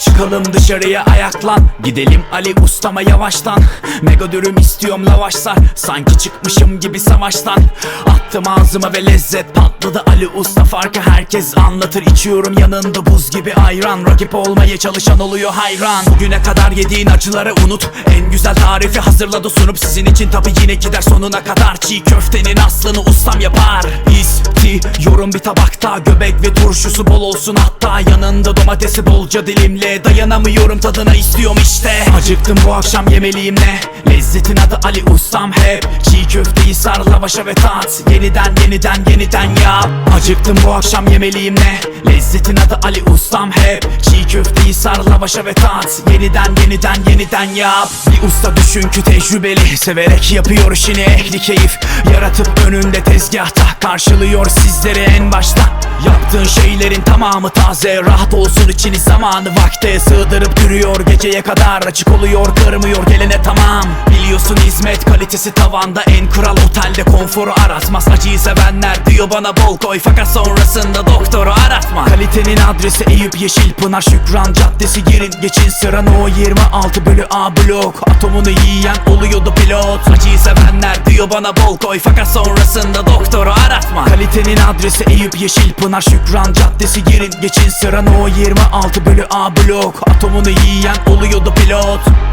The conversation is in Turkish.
Çıkalım dışarıya ayaklan. Gidelim Ali ustama yavaştan. Mega dürüm istiyorum lavaşlar. Sanki çıkmışım gibi savaştan. Attım ağzıma ve lezzet patladı Ali usta farkı herkes anlatır. İçiyorum yanında buz gibi ayran. Rakip olmaya çalışan oluyor hayran. Bugüne kadar yediğin acıları unut. En güzel tarifi hazırladı sunup sizin için. Tabi yine gider sonuna kadar. Çiğ köftenin aslını ustam yapar. İstiyorum bir tabakta Göbek ve turşusu bol olsun. Hatta Yanında domatesi bolca dilimle. Dayanamıyorum tadına istiyorum işte. Acıktım bu akşam yemeliyim ne? Lezzetin adı Ali ustam. Hep Çiğ köfteyi sar lavaşa ve tat. Yeniden yeniden yeniden Acıktım bu akşam yemeliyim ne? Lezzetin adı Ali ustam hep. Çiğ köfteyi sar lavaşa ve tat. Yeniden yeniden yeniden yap. Bir usta düşün ki tecrübeli. Severek yapıyor işini. Ehli keyif Yaratıp önünde tezgahta Karşılıyor sizleri en başta. Yaptığın şeylerin tamamı taze. Rahat olsun içini zamanı vakte. Sığdırıp duruyor geceye kadar. Açık oluyor kırmıyor. Gelene tamam Biliyorsun hizmet kalitesi tavanda En kral otelde konforu aratmaz. Acıyı sevenler diyor bana bol koy Fakat sonrasında doktoru aratma. Kalitenin adresi Eyüp Yeşilpınar Şükran Caddesi girin geçin. Sıra No 26 bölü A blok. Atomunu yiyen oluyordu pilot. Acıyı sevenler diyor bana bol koy Fakat sonrasında doktoru aratma. Kalitenin adresi Eyüp Yeşilpınar Şükran Caddesi girin geçin. Sıra No 26 bölü A blok. Atomunu yiyen oluyordu pilot